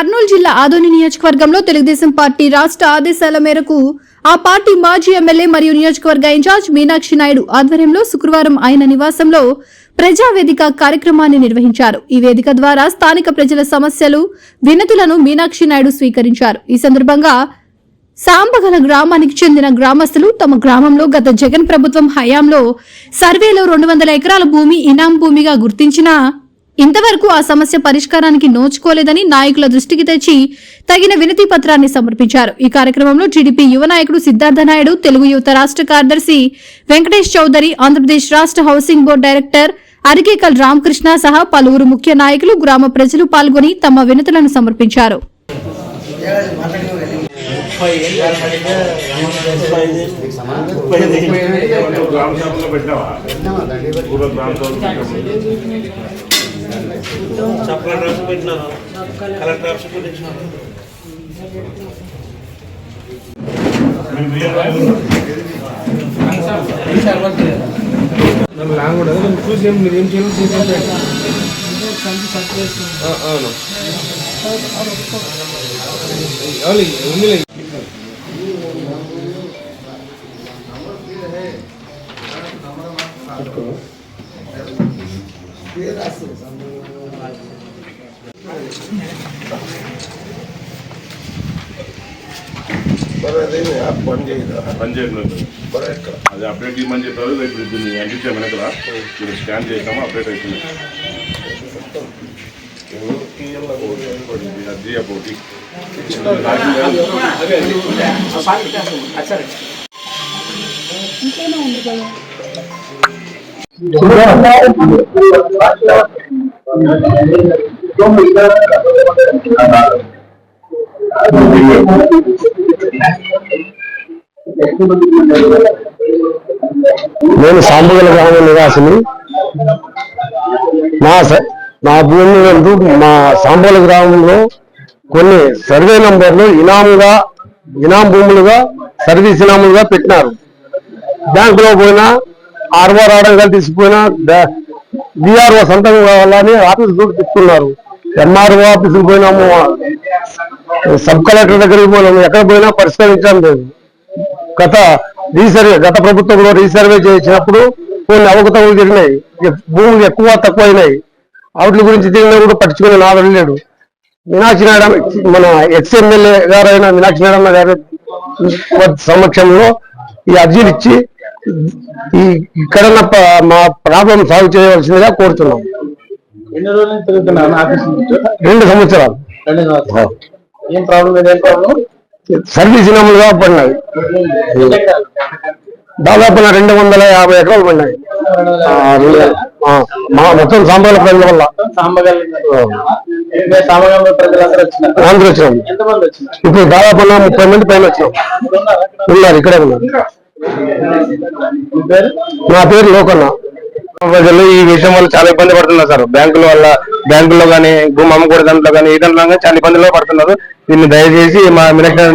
కర్నూలు జిల్లా ఆదోని నియోజకవర్గంలో తెలుగుదేశం పార్టీ రాష్ట్ర ఆదేశాల మేరకు ఆ పార్టీ మాజీ ఎమ్మెల్యే మరియు నియోజకవర్గ ఇన్ఛార్జ్ మీనాక్షి నాయుడు ఆధ్వర్యంలో శుక్రవారం ఆయన నివాసంలో ప్రజావేదిక కార్యక్రమాన్ని నిర్వహించారు. ఈ వేదిక ద్వారా స్థానిక ప్రజల సమస్యలు వినతులను మీనాక్షి నాయుడు స్వీకరించారు. ఈ సందర్భంగా సాంబగల గ్రామానికి చెందిన గ్రామస్తులు తమ గ్రామంలో గత జగన్ ప్రభుత్వం హయాంలో సర్వేలో రెండు వందల ఎకరాల భూమి ఇనాం భూమిగా గుర్తించినా ఇంతవరకు ఆ సమస్య పరిష్కారానికి నోచుకోలేదని నాయకుల దృష్టికి తెచ్చి తగిన వినతి పత్రాన్ని సమర్పించారు. ఈ కార్యక్రమంలో టీడీపీ యువ నాయకుడు సిద్ధార్థ నాయుడు తెలుగు యువత రాష్ట్ర కార్యదర్శి వెంకటేష్ చౌదరి ఆంధ్రప్రదేశ్ రాష్ట్ర housing board director Arikekal Ramakrishna సహా పలువురు ముఖ్య నాయకులు గ్రామ ప్రజలు పాల్గొని తమ వినతులను సమర్పించారు. గ్రామ సభలో పెట్టావా? ఊరో గ్రామ సభలో సప్లై డ్రాప్స్ పెట్టినారు? కలెక్టర్ డ్రాప్స్ పెట్టించినారు నన్ను లాంగ్ కూడా నేను చూసి మీరు ఏం చేయాలి చూసి ఏం చేయాలి? ఆ, అవును ఎవరి ఉందిలే పని చేయట్లేదు అది అప్డేట్ ఇవ్వమని చెప్పారు రేపు దీన్ని అందించాము వెనకల మీరు స్కాన్ చేసాము అప్డేట్ అవుతుంది అది ఒకటి నేను సాంబగల గ్రామ నివాసిని. మా స- మా భూమి నందు మా సాంబగల గ్రామంలో కొన్ని సర్వే నంబర్లు ఇనాముగా ఇనాం భూములుగా సర్వీస్ ఇనాములుగా పెట్టినారు. బ్యాంకులో పోయినా ఆర్వో రావడం కలిసిపోయినా డిఆర్ఓ సంతకం కావాలని ఆఫీస్ కూడా తెచ్చుకున్నారు ఎంఆర్ఓ ఆఫీసుకు పోయినాము. సబ్ కలెక్టర్ దగ్గరికి పోయినాము. ఎక్కడ పోయినా పరిష్కరించడం లేదు. గత రీసర్వే గత ప్రభుత్వంలో రీసర్వే చేసినప్పుడు కొన్ని అవకతవకలు జరిగినాయి. భూములు ఎక్కువ తక్కువ అయినాయి. వాటి గురించి తిరిగినా కూడా పట్టించుకునే నాడు లేడు. మీనాక్షి నాయుడు మన ఎక్స్ గారైన మీనాక్షి నాయుడు గారి సమక్షంలో ఈ అర్జీలు ఇచ్చి ఈ ఇక్కడ మా ప్రాబ్లం సాల్వ్ చేయవలసిందిగా కోరుతున్నాం. ఎన్ని రోజుల నుంచి తిరుగుతున్నాను ఆఫీస్ నుంచి రెండు సంవత్సరాలు. రెండు సంవత్సరాలు. ఏం ప్రాబ్లం లేదు ఏం ప్రాబ్లం సర్వీస్ ఇనాములుగా పడినాయి. దాదాపు నా రెండు వందల యాభై ఎకరాలు పడినాయి. మొత్తం సాంబాల ప్రజల వల్ల. వచ్చినాం వచ్చినారు? ఇప్పుడు దాదాపు నా ముప్పై మంది పైన వచ్చినాం. ఉన్నారు ఇక్కడే ఉన్నారు. నా పేరు లోకన్న. ప్రజలు ఈ విషయం వల్ల చాలా ఇబ్బంది పడుతున్నారు సార్. బ్యాంకుల వల్ల బ్యాంకుల్లో కానీ భూమి కూడా దాంట్లో కానీ ఈ దాంట్లో చాలా ఇబ్బందులు పడుతున్నారు. దీన్ని దయచేసి మా మినిస్టర్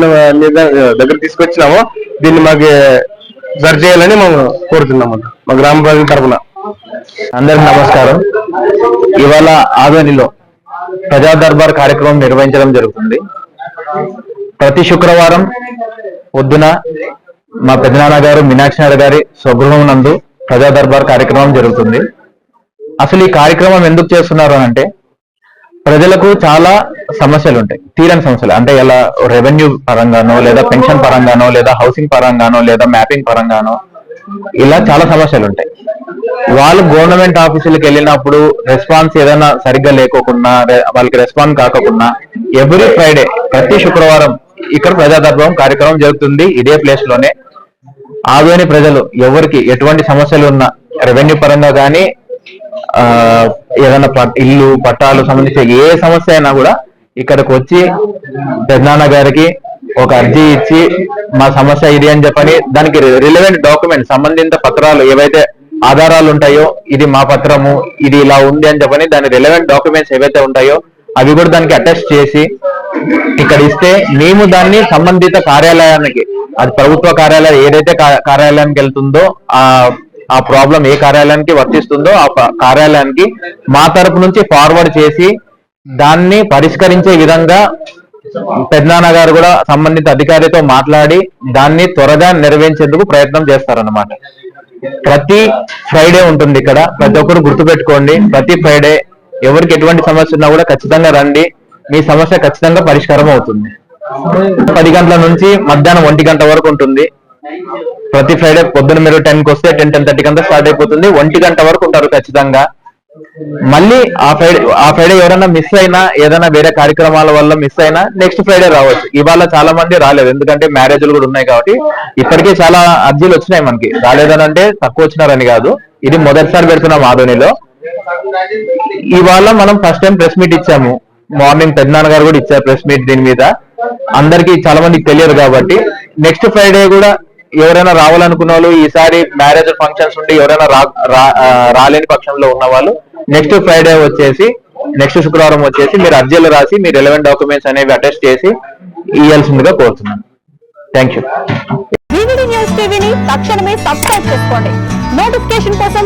దగ్గర తీసుకొచ్చినాము. దీన్ని మాకు సరి చేయాలని మేము కోరుతున్నాము మా గ్రామ ప్రజల తరఫున. అందరికి నమస్కారం. ఇవాళ ఆదోనిలో ప్రజా దర్బార్ కార్యక్రమం నిర్వహించడం జరుగుతుంది. ప్రతి శుక్రవారం పొద్దున మా పెద్దనాన్న గారు మీనాక్షి నాయుడు గారి స్వగృహం నందు ప్రజా దర్బార్ కార్యక్రమం జరుగుతుంది. అసలు ఈ కార్యక్రమం ఎందుకు చేస్తున్నారు అని అంటే ప్రజలకు చాలా సమస్యలు ఉంటాయి. తీరని సమస్యలు. అంటే ఎలా రెవెన్యూ పరంగానో లేదా పెన్షన్ పరంగానో లేదా హౌసింగ్ పరంగానో లేదా మ్యాపింగ్ పరంగానో ఇలా చాలా సమస్యలు ఉంటాయి. వాళ్ళు గవర్నమెంట్ ఆఫీసులకు వెళ్ళినప్పుడు రెస్పాన్స్ ఏదైనా సరిగ్గా లేకోకుండా వాళ్ళకి రెస్పాన్స్ కాకుండా ఎవ్రీ ఫ్రైడే ప్రతి శుక్రవారం ఇక్కడ ప్రజాదర్భం కార్యక్రమం జరుగుతుంది. ఇదే ప్లేస్లోనే ఆదోని ప్రజలు ఎవరికి ఎటువంటి సమస్యలు ఉన్నా రెవెన్యూ పరంగా కానీ ఏదైనా ఇల్లు పట్టాలు సంబంధించి ఏ సమస్య అయినా కూడా ఇక్కడికి వచ్చి పెద్దనాన్న గారికి ఒక అర్జీ ఇచ్చి మా సమస్య ఇది అని చెప్పని దానికి రిలవెంట్ డాక్యుమెంట్ సంబంధిత పత్రాలు ఏవైతే ఆధారాలు ఉంటాయో ఇది మా పత్రము ఇది ఇలా ఉంది అని చెప్పని దాని రిలవెంట్ డాక్యుమెంట్స్ ఏవైతే ఉంటాయో అవి కూడా దానికి అటాచ్ చేసి ఇక్కడ ఇస్తే మేము దాన్ని సంబంధిత కార్యాలయానికి అది ప్రభుత్వ కార్యాలయం ఏదైతే కార్యాలయానికి వెళ్తుందో ఆ ఆ ప్రాబ్లం ఏ కార్యాలయానికి వర్తిస్తుందో ఆ కార్యాలయానికి మా తరపు నుంచి ఫార్వర్డ్ చేసి దాన్ని పరిష్కరించే విధంగా పెద్దనాన్న గారు కూడా సంబంధిత అధికారితో మాట్లాడి దాన్ని త్వరగా నెరవేర్చేందుకు ప్రయత్నం చేస్తారన్నమాట. ప్రతి ఫ్రైడే ఉంటుంది ఇక్కడ. ప్రతి ఒక్కరు గుర్తుపెట్టుకోండి ప్రతి ఫ్రైడే ఎవరికి ఎటువంటి సమస్య ఉన్నా కూడా ఖచ్చితంగా రండి. మీ సమస్య ఖచ్చితంగా పరిష్కారం అవుతుంది. పది గంటల నుంచి మధ్యాహ్నం ఒంటి గంట వరకు ఉంటుంది. ప్రతి ఫ్రైడే పొద్దున మీరు టెన్కి వస్తే టెన్ టెన్ థర్టీ కంతా స్టార్ట్ అయిపోతుంది. ఒంటి గంట వరకు ఉంటారు ఖచ్చితంగా. మళ్ళీ ఆ ఫ్రైడే ఆ ఫ్రైడే ఎవరైనా మిస్ అయినా ఏదైనా వేరే కార్యక్రమాల వల్ల మిస్ అయినా నెక్స్ట్ ఫ్రైడే రావచ్చు. ఇవాళ చాలా మంది రాలేదు. ఎందుకంటే మ్యారేజ్లు కూడా ఉన్నాయి కాబట్టి ఇప్పటికే చాలా అర్జీలు వచ్చినాయి మనకి. రాలేదని అంటే తక్కువ వచ్చినారని కాదు. ఇది మొదటిసారి పెడుతున్నాం ఆధోనిలో. ఇవాళ మనం ఫస్ట్ టైం ప్రెస్ మీట్ ఇచ్చాము. మార్నింగ్ పెద్దనాన్న గారు కూడా ఇచ్చారు ప్రెస్ మీట్ దీని మీద. అందరికి చాలా మందికి తెలియదు కాబట్టి నెక్స్ట్ ఫ్రైడే కూడా ఎవరైనా రావాలనుకున్న వాళ్ళు ఈసారి మ్యారేజ్ ఫంక్షన్స్ ఉండి ఎవరైనా రాలేని పక్షంలో ఉన్న వాళ్ళు నెక్స్ట్ ఫ్రైడే వచ్చేసి నెక్స్ట్ శుక్రవారం వచ్చేసి మీరు అర్జీలు రాసి మీ రెలవెంట్ డాక్యుమెంట్స్ అనేవి అటెస్ట్ చేసి ఇవ్వాల్సిందిగా కోరుతున్నాను. థ్యాంక్ యూ న్యూస్ టీవీని తక్షణమే సబ్స్క్రైబ్ చేసుకోండి. నోటిఫికేషన్ కోసం